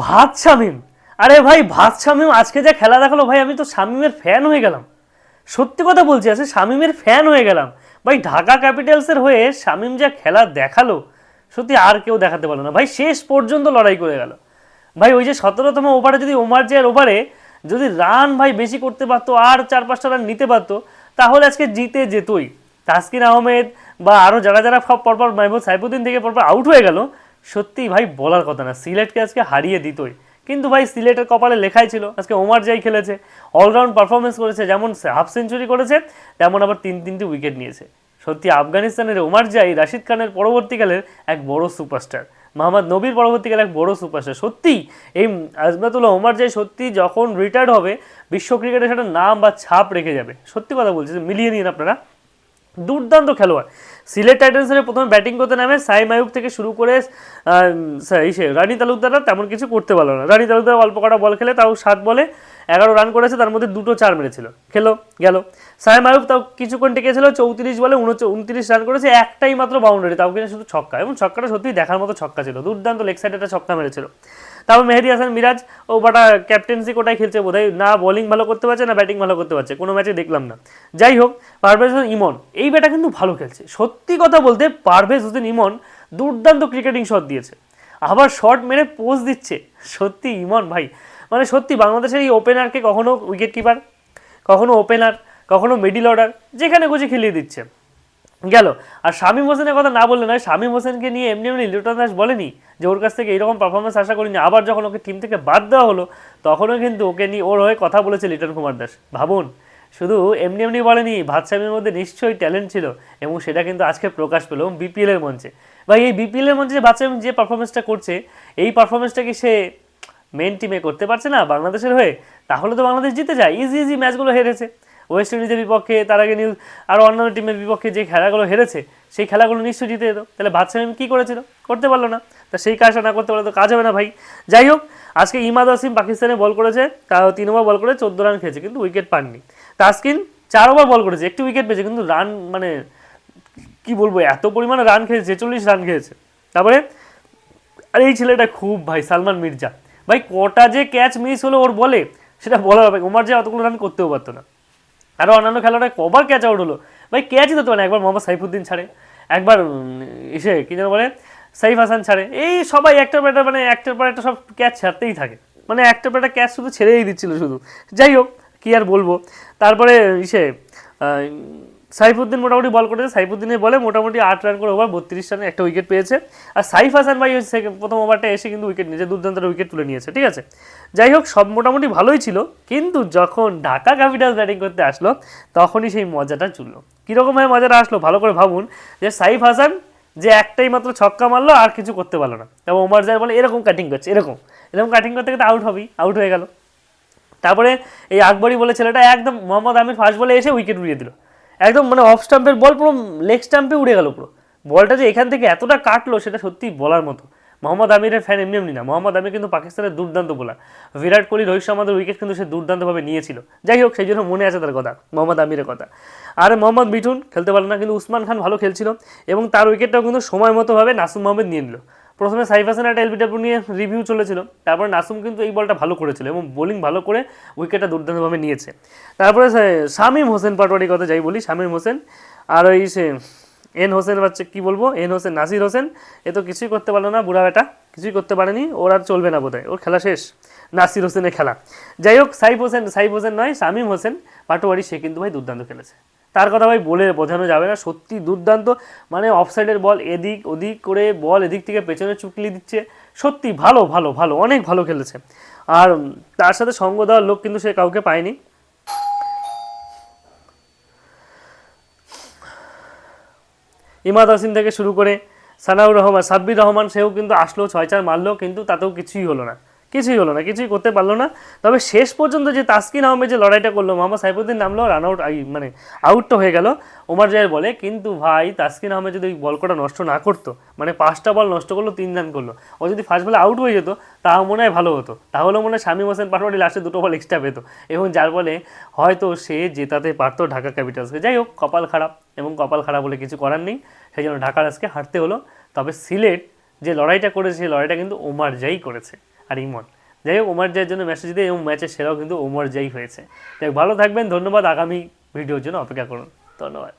ভাত শামিম আরে ভাই ভাত শামিম আজকে যা খেলা দেখাল, ভাই, আমি তো শামিমের ফ্যান হয়ে গেলাম। সত্যি কথা বলছি আছে শামিমের ফ্যান হয়ে গেলাম। ভাই, ঢাকা ক্যাপিটালসের হয়ে শামিম যা খেলা দেখাল, সত্যি আর কেউ দেখাতে পারল না। ভাই, শেষ পর্যন্ত লড়াই করে গেল। ভাই, ওই যে সতেরোতম ওভারে যদি ওমার জিয়ার ওভারে যদি রান ভাই বেশি করতে পারতো, আর চার পাঁচটা রান নিতে পারতো, তাহলে আজকে জিতে যেতই। তাসকিন আহমেদ বা আরও যারা যারা পরপর মাহমুদ সাইফুদ্দিন থেকে পরপর আউট হয়ে গেল সত্যি ভাই, বলার কথা না। সিলেটকে আজকে হারিয়ে দিতই। কিন্তু ভাই, সিলেটের কপালে লেখাই ছিল। আজকে ওমার জাই খেলেছে অলরাউন্ড পারফরমেন্স করেছে, যেমন হাফ সেঞ্চুরি করেছে, তেমন আবার তিন, তিনটি উইকেট নিয়েছে। সত্যি, আফগানিস্তানের ওমার জাই রাশিদ খানের পরবর্তীকালের এক বড় সুপারস্টার মোহাম্মদ নবীর পরবর্তীকালে এক বড় সুপারস্টার সত্যি, এই আজমাতুল্লাহ ওমার জাই সত্যি যখন রিটায়ার্ড হবে, বিশ্ব ক্রিকেটে সেটা নাম বা ছাপ রেখে যাবে। সত্যি কথা বলছি, মিলিয়ে নিন আপনারা। দুর্দান্ত খেলোয়াড়। সিলেট টাইটান্সের প্রথমে ব্যাটিং করতে নামে সাই আয়ুব থেকে শুরু করে সে- রানী তালুকদাররা তেমন কিছু করতে পারল না। রানী তালুকদার অল্প কটা বল খেলে তাও সাত বলে এগারো রান করেছে, তার মধ্যে দুটো চার মেরেছিল। খেলো, গেল। সাই আয়ুব তাও কিছুক্ষণ টিকেছিল, চৌত্রিশ বলে উনত্রিশ রান করেছে, একটাই মাত্র বাউন্ডারি তাও কিনা শুধু ছক্কা। এবং ছক্কাটা সত্যিই দেখার মতো ছক্কা ছিল। দুর্দান্ত লেগ সাইডে একটা ছক্কা মেরেছিল। তারপর মেহেদি হাসান, মিরাজ, ও বাটা ক্যাপ্টেন্সি কোটায় খেলছে বোধহয়। না বোলিং ভালো করতে পারছে, না ব্যাটিং ভালো করতে পারছে, কোনো ম্যাচে দেখলাম না। যাই হোক, পারভেজ হোসেন ইমন, এই ব্যাটা কিন্তু ভালো খেলছে। সত্যি কথা বলতে, পারভেজ হোসেন ইমন দুর্দান্ত ক্রিকেটিং শট দিয়েছে। আবার শট মেরে পোজ দিচ্ছে। সত্যি ইমন ভাই মানে সত্যি বাংলাদেশের এই ওপেনারকে কখনো উইকেট কিপার কখনো ওপেনার কখনো মিডিল অর্ডার যেখানে খুশি খেলিয়ে দিচ্ছে। গেল। আর শামীম হোসেনের কথা না বললে নয়, শামীম হোসেনকে নিয়ে এমনি এমনি লিটন দাস বলেনি যে ওর কাছ থেকে এরকম পারফরমেন্স আশা করিনি। আবার যখন ওকে টিম থেকে বাদ দেওয়া হলো, তখনও কিন্তু ওকে নিয়ে ওর হয়ে কথা বলেছে লিটন কুমার দাস। ভাবুন, শুধু এমনি এমনি বলেনি ভাত শামীমের মধ্যে নিশ্চয়ই ট্যালেন্ট ছিল এবং সেটা কিন্তু আজকে প্রকাশ পেল বিপিএলের মঞ্চে। ভাই, এই বিপিএলের মঞ্চে যে ভাত শামীম যে পারফরমেন্সটা করছে, এই পারফরমেন্সটা কি সে মেন টিমে করতে পারছে না বাংলাদেশের হয়ে? তাহলে তো বাংলাদেশ জিতে যায়। ইজি ইজি ম্যাচগুলো হেরেছে। ওয়েস্ট ইন্ডিজের বিপক্ষে, তার আগে নিউজ আরও অন্যান্য টিমের বিপক্ষে যে খেলাগুলো হেরেছে, সেই খেলাগুলো নিশ্চয়ই জিতে যেত। তাহলে বাদশাহিম কী করেছিল? করতে পারল না। তা সেই কাজটা না করতে পারলে তো কাজ হবে না ভাই। যাই হোক, আজকে ইমাদ আসিম পাকিস্তানে বল করেছে তাও তিন ওভার বল করে চোদ্দ রান খেয়েছে, কিন্তু উইকেট পাননি। তাসকিন চার ওভার বল করেছে, একটু উইকেট পেয়েছে, কিন্তু রান মানে কি বলব, এত পরিমাণে রান খেয়েছে, ছেচল্লিশ রান খেয়েছে। তারপরে, আর এই ছেলেটা খুব ভাই, সালমান মির্জা। ভাই, কটা যে ক্যাচ মিস হলো ওর বলে, সেটা বলার হবে ওমার যে অতগুলো রান করতেও পারতো না। আরও অন্যান্য খেলোয়াড়রা কবার ক্যাচ আউট হলো। ভাই ক্যাচই তো তো না। একবার মোহাম্মদ সাইফুদ্দিন ছাড়ে, একবার এসে কী যেন বলে, সাইফ হাসান ছাড়ে। এই সবাই একটার পর একটা মানে একটার পর একটা সব ক্যাচ ছাড়তেই থাকে। মানে একটার পর একটা ক্যাচ শুধু ছেড়েই দিচ্ছিল শুধু। যাই হোক, কী আর বলব? তারপরে ইসে সাইফুদ্দিন মোটামুটি বল করেছে। সাইফুদ্দিনের বলে মোটামুটি আট রান করে ওভার বত্রিশ রানে একটা উইকেট পেয়েছে। আর সাইফ হাসান ভাই প্রথম ওভারটা এসে কিন্তু উইকেট নিয়েছে দুর্দান্ত উইকেট তুলে নিয়েছে, ঠিক আছে? যাই হোক, সব মোটামুটি ভালোই ছিল, কিন্তু যখন ঢাকা ক্যাপিটালস ব্যাটিং করতে আসলো, তখনই সেই মজাটা চুললো। কীরকমভাবে মজাটা আসলো, ভালো করে ভাবুন, যে সাইফ হাসান যে একটাই মাত্র ছক্কা মারলো, আর কিছু করতে পারল না। এবং ওমার জায় বলে, এরকম কাটিং করছে, এরকম। এরকম কাটিং করতে করতে আউট হবেই আউট হয়ে গেল। তারপরে এই আকবরী বলে, ছেলেটা একদম মোহাম্মদ আমির ফার্স্ট বলে এসে উইকেট উড়িয়ে দিল। একদম মানে অফ স্টাম্পের বল পুরো লেগ স্টাম্পে উড়ে গেল পুরো। বলটা যে এখান থেকে এতটা কাটলো সেটা সত্যি বলার মতো। মোহাম্মদ আমিরের ফ্যান এমনি এমনি না। মোহাম্মদ আমির কিন্তু পাকিস্তানের দুর্দান্ত বোলার বিরাট কোহলি, রোহিত শর্মাদের উইকেট কিন্তু সে দুর্দান্তভাবে নিয়েছিল। যাই হোক, সেই জন্য মনে আছে তার কথা, মোহাম্মদ আমিরের কথা। আর মোহাম্মদ মিঠুন, খেলতে পারল না কিন্তু উসমান খান ভালো খেলছিল এবং তার উইকেটটাও কিন্তু সময় মতোভাবে নাসুম আহমেদ নিয়ে নিল। প্রথমে সাইফ হাসান একটা এলবিডব্লিউ নিয়ে রিভিউ চলেছিল, তারপরে নাসুম কিন্তু এই বলটা ভালো করেছিল এবং বোলিং ভালো করে উইকেটটা দুর্দান্তভাবে নিয়েছে। তারপরে শামীম হোসেন পাটোয়ারির কথা যাই বলি, শামীম হোসেন আর ওই সে এন হোসেন বাচ্চা কি বলব, এন হোসেন, নাসির হোসেন, এ তো কিছুই করতে পারল না, বুড়া বেটা, কিছুই করতে পারেনি, ওর আর চলবে না বোধহয়, ওর খেলা শেষ, নাসির হোসেনের খেলা। যাই হোক, সাইফ হোসেন সাইফ হোসেন নয়, শামীম হোসেন, পাটোয়ারি, সে কিন্তু ভাই দুর্দান্ত খেলেছে। তার কথা ভাই বলে বোঝানো যাবে না। সত্যি দুর্দান্ত। মানে অফসাইডের বল এদিক ওদিক করে বল এদিক থেকে পেছনে চুকলি দিচ্ছে। সত্যি ভালো ভালো ভালো, অনেক ভালো খেলেছে। আর তার সাথে সঙ্গ দেওয়ার লোক কিন্তু সে কাউকে পায়নি। ইমাদ হাসিন থেকে শুরু করে সানাউর রহমান, সাব্বির রহমান, সেও কিন্তু আসলো, ছয় চার মারলো, কিন্তু তাতেও কিছুই হলো না। কিছুই হলো না, কিছুই করতে পারল না। তবে শেষ পর্যন্ত যে তাসকিন আহমেদ যে লড়াইটা করল, মোহাম্মদ সাইফুদ্দিন নামলো রান আউট মানে আউটটা হয়ে গেল। ওমার জায়ের বলে, কিন্তু ভাই, তাসকিন আহমেদ যদি ওই বল কটা নষ্ট না করতো মানে পাঁচটা বল নষ্ট করল, তিন রান করল, ও যদি ফার্স্ট বলে আউট হয়ে যেত, তাও মনে হয় ভালো হতো। তাহলে মনে হয় শামীম হোসেন পাটোয়ারি লাস্টে দুটো বল এক্সট্রা পেতো। এবং যার ফলে হয়তো সে জেতাতে পারতো ঢাকা ক্যাপিটালসকে যাই হোক, কপাল খারাপ এবং কপাল খারাপ বলে কিছু করার নেই। সেই জন্য ঢাকার আজকে হারতে হলো। তবে সিলেট যে লড়াইটা করেছে সেই লড়াইটা কিন্তু ওমার জাই করেছে। আর ইমন। যাই হোক ওমর জয়ের জন্য মেসেজ দিয়ে এবং ম্যাচের সেরাও কিন্তু ওমর জয়ই হয়েছে। যাই ভালো থাকবেন, ধন্যবাদ আগামী ভিডিওর জন্য অপেক্ষা করুন। ধন্যবাদ।